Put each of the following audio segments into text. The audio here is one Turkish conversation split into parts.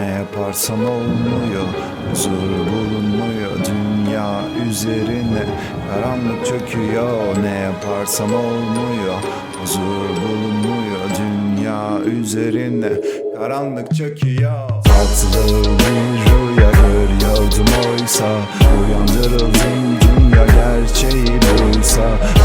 yaparsam olmuyor Huzur bulunmuyor dünya üzerine Karanlık çöküyor. Ne yaparsam olmuyor Huzur bulunmuyor dünya üzerine Karanlık çöküyor. Tatlı bir rüya görüyordum oysa Uyandırıldım dünya gerçeği buysa.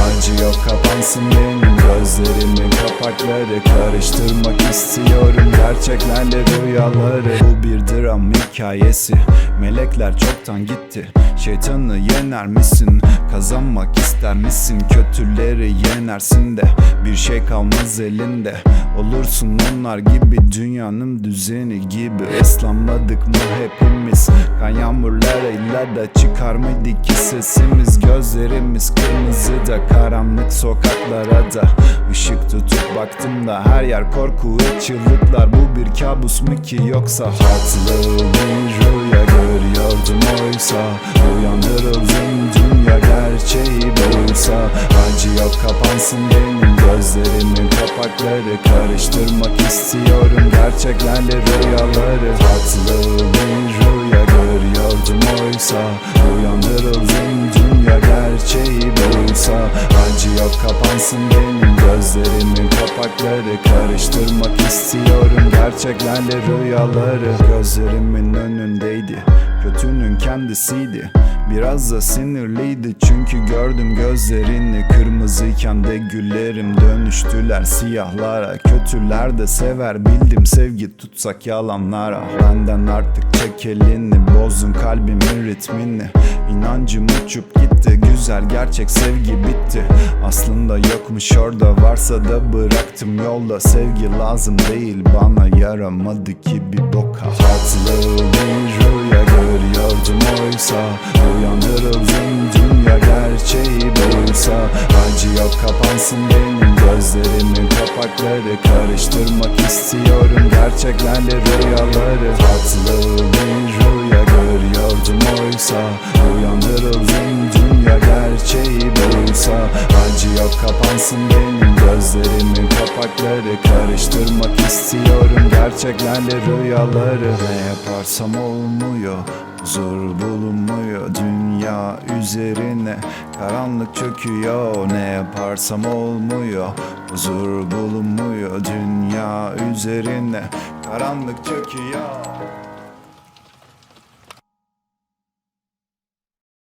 Acı yok kapansın benim gözlerimin kapakları Karıştırmak istiyorum. Gerçeklerle rüyaları. Bu bir dram hikayesi. Melekler çoktan gitti. Şeytanı yener misin? Kazanmak ister misin? Kötüleri yenersin de. Bir şey kalmaz elinde Olursun onlar gibi Dünyanın düzeni gibi. Eslanmadık mı hepimiz? Kan yağmurlarıyla da çıkar mıydı ki sesimiz? Gözlerimiz kırmızı da Karanlık sokaklara da. Işık tutup baktım da Her yer korku ve çığlıklar. Bu bir kabus mu ki? Yoksa Hatlı bir rüya görüyordum oysa. Uyandırıldım dünya gerçeği buysa. Acı yok kapansın benim gözlerimin kapakları Karıştırmak istiyorum. Gerçeklerle rüyaları Tatlı bir rüya görüyordum oysa Uyandırıldım dünya gerçeği buysa. Acı yok kapansın benim gözlerimin kapakları. Karıştırmak istiyorum. Gerçeklerle rüyaları Gözlerimin önündeydi. Kötünün kendisiydi. Biraz da sinirliydi çünkü gördüm gözlerini Kırmızıyken de güllerim dönüştüler siyahlara. Kötüler de sever bildim sevgi tutsak yalanlara. Benden artık çek elini bozdun kalbimin ritmini. İnancım uçup gitti güzel gerçek sevgi bitti. Aslında yokmuş orada varsa da bıraktım yolda. Sevgi lazım değil bana yaramadı ki bir boka. Hatlı bir rüya görüyordum oysa Uyandırıldım kapansın benim gözlerimin kapakları. Karıştırmak istiyorum gerçeklerle rüyaları. Tatlı bir rüya görüyordum oysa. Uyandırıldım dünya gerçeği buysa. Acı yok kapansın benim gözlerimin kapakları. Karıştırmak istiyorum gerçeklerle rüyaları. Ne yaparsam olmuyor Huzur bulunmuyor dünya üzerine. Karanlık çöküyor ne yaparsam olmuyor. Huzur bulunmuyor dünya üzerine. Karanlık çöküyor